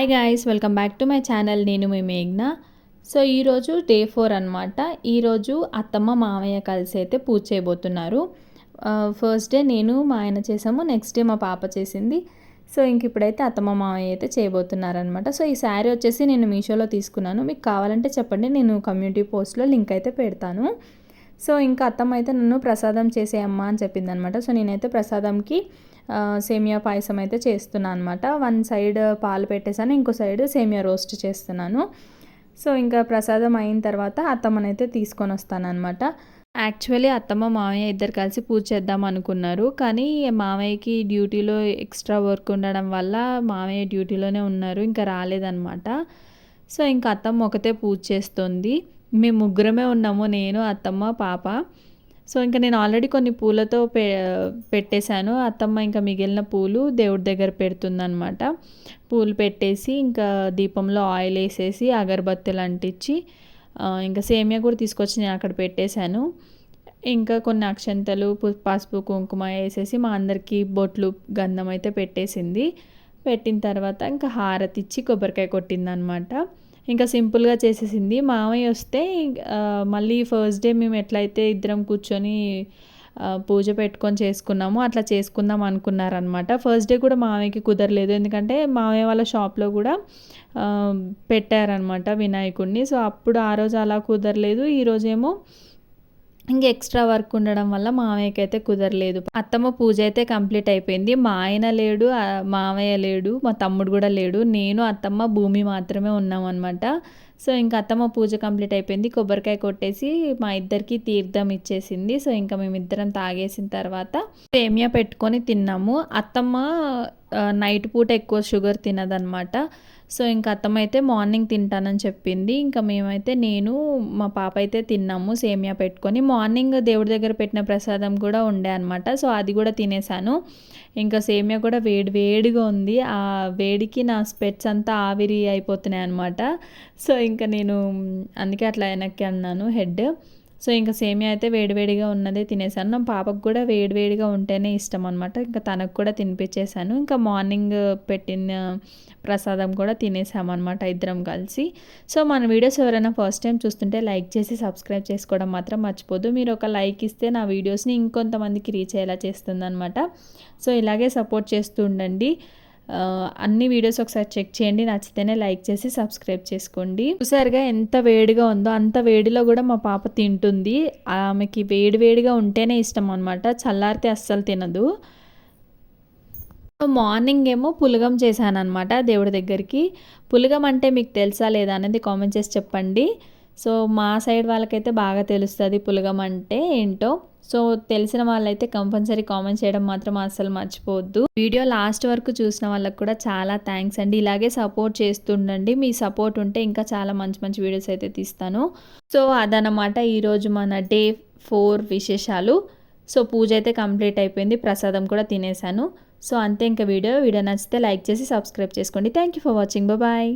Hi guys welcome back to my channel నేను మీ మేఘ్న. సో ఈరోజు డే ఫోర్ అనమాట ఈరోజు అత్తమ్మ మామయ్య కలిసి అయితే పూజ చేయబోతున్నారు. Uh, ఫస్ట్ డే నేను మా ఆయన చేసాము. నెక్స్ట్ డే మా పాప చేసింది. సో ఇంక ఇప్పుడైతే అత్తమ్మ మామయ్య అయితే చేయబోతున్నారనమాట సో ఈ శారీ వచ్చేసి నేను మీషోలో తీసుకున్నాను. మీకు కావాలంటే చెప్పండి. నేను కమ్యూనిటీ పోస్ట్లో లింక్ అయితే పెడతాను. సో ఇంకా అత్తమ్మ అయితే నన్ను ప్రసాదం చేసేయమ్మా అని చెప్పింది అనమాట సో నేనైతే ప్రసాదంకి సేమియా పాయసం అయితే చేస్తున్నాను అనమాట వన్ సైడ్ పాలు పెట్టేసాను ఇంకో సైడ్ సేమియా రోస్ట్ చేస్తున్నాను. సో ఇంకా ప్రసాదం అయిన తర్వాత అత్తమ్మనైతే తీసుకొని వస్తానమాట యాక్చువల్లీ అత్తమ్మ మామయ్య ఇద్దరు కలిసి పూజ చేద్దాం అనుకున్నారు. కానీ మామయ్యకి డ్యూటీలో ఎక్స్ట్రా వర్క్ ఉండడం వల్ల మామయ్య డ్యూటీలోనే ఉన్నారు ఇంకా రాలేదనమాట సో ఇంకా అత్తమ్మ ఒకతే పూజ చేస్తుంది. మేము ముగ్గురమే ఉన్నాము నేను అత్తమ్మ పాప. సో ఇంకా నేను ఆల్రెడీ కొన్ని పూలతో పె పెట్టేశాను. అత్తమ్మ ఇంకా మిగిలిన పూలు దేవుడి దగ్గర పెడుతుందనమాట పూలు పెట్టేసి ఇంకా దీపంలో ఆయిల్ వేసేసి అగరబత్తులు అంటించి ఇంకా సేమియా కూడా తీసుకొచ్చి నేను అక్కడ పెట్టేశాను. ఇంకా కొన్ని అక్షంతలు పసుపు కుంకుమ వేసేసి మా అందరికీ బొట్లు గంధం అయితే పెట్టేసింది. పెట్టిన తర్వాత ఇంకా హారతిచ్చి కొబ్బరికాయ కొట్టిందనమాట ఇంకా సింపుల్గా చేసేసింది. మామయ్య వస్తే మళ్ళీ ఫస్ట్ డే మేము ఎట్లయితే ఇద్దరం కూర్చొని పూజ పెట్టుకొని చేసుకున్నాము అట్లా చేసుకుందాం అనుకున్నారనమాట ఫస్ట్ డే కూడా మామయ్యకి కుదరలేదు. ఎందుకంటే మామయ్య వాళ్ళ షాప్లో కూడా పెట్టారనమాట వినాయకుడిని సో అప్పుడు ఆ రోజు అలా కుదరలేదు. ఈరోజేమో ఇంక ఎక్స్ట్రా వర్క్ ఉండడం వల్ల మామయ్యకి అయితే కుదరలేదు. అత్తమ్మ పూజ అయితే కంప్లీట్ అయిపోయింది. మా ఆయన లేడు మామయ్య లేడు మా తమ్ముడు కూడా లేడు. నేను అత్తమ్మ భూమి మాత్రమే ఉన్నాం అనమాట సో ఇంకా అత్తమ్మ పూజ కంప్లీట్ అయిపోయింది. కొబ్బరికాయ కొట్టేసి మా ఇద్దరికి తీర్థం ఇచ్చేసింది. సో ఇంకా మేమిద్దరం తాగేసిన తర్వాత సేమియా పెట్టుకొని తిన్నాము. అత్తమ్మ నైట్ పూట ఎక్కువ షుగర్ తినదనమాట సో ఇంకా అత్తమ్మ అయితే మార్నింగ్ తింటానని చెప్పింది. ఇంకా మేమైతే నేను మా పాప అయితే తిన్నాము సేమియా పెట్టుకొని. మార్నింగ్ దేవుడి దగ్గర పెట్టిన ప్రసాదం కూడా ఉండే అనమాట సో అది కూడా తినేసాను. ఇంకా సేమియా కూడా వేడి వేడిగా ఉంది. ఆ వేడికి నా స్పెట్స్ అంతా ఆవిరి అయిపోతున్నాయి అనమాట సో ఇంకా నేను అందుకే అట్లా వెనక్కి అన్నాను హెడ్. సో ఇంకా సేమియా అయితే వేడివేడిగా ఉన్నదే తినేసాను. నా పాపకు కూడా వేడివేడిగా ఉంటేనే ఇష్టం అనమాట ఇంకా తనకు కూడా తినిపించేశాను. ఇంకా మార్నింగ్ పెట్టిన ప్రసాదం కూడా తినేసామన్నమాట ఇద్దరం కలిసి. సో మన వీడియోస్ ఎవరైనా ఫస్ట్ టైం చూస్తుంటే లైక్ చేసి సబ్స్క్రైబ్ చేసుకోవడం మాత్రం మర్చిపోదు. మీరు ఒక లైక్ ఇస్తే నా వీడియోస్ని ఇంకొంతమందికి రీచ్ అయ్యేలా చేస్తుందన్నమాట. సో ఇలాగే సపోర్ట్ చేస్తూ ఉండండి. అన్ని వీడియోస్ ఒకసారి చెక్ చేయండి. నచ్చితేనే లైక్ చేసి సబ్స్క్రైబ్ చేసుకోండి. చూసారుగా ఎంత వేడిగా ఉందో అంత వేడిలో కూడా మా పాప తింటుంది. ఆమెకి వేడి వేడిగా ఉంటేనే ఇష్టం అనమాట చల్లారితే అస్సలు తినదు. మార్నింగ్ ఏమో పులగం చేశాను అనమాట దేవుడి దగ్గరికి. పులగం అంటే మీకు తెలుసా లేదా అనేది కామెంట్ చేసి చెప్పండి. సో మా సైడ్ వాళ్ళకైతే బాగా తెలుస్తుంది పులగం అంటే ఏంటో. సో తెలిసిన వాళ్ళైతే కంపల్సరీ కామెంట్ చేయడం మాత్రం అస్సలు మర్చిపోవద్దు. వీడియో లాస్ట్ వరకు చూసిన వాళ్ళకి కూడా చాలా థ్యాంక్స్ అండి. ఇలాగే సపోర్ట్ చేస్తుండండి. మీ సపోర్ట్ ఉంటే ఇంకా చాలా మంచి మంచి వీడియోస్ అయితే తీస్తాను. సో అదనమాట ఈరోజు మన డే ఫోర్ విశేషాలు. సో పూజ అయితే కంప్లీట్ అయిపోయింది. ప్రసాదం కూడా తినేసాను. సో అంతే ఇంకా వీడియో. వీడియో నచ్చితే లైక్ చేసి సబ్స్క్రైబ్ చేసుకోండి. Thank you for watching. Bye.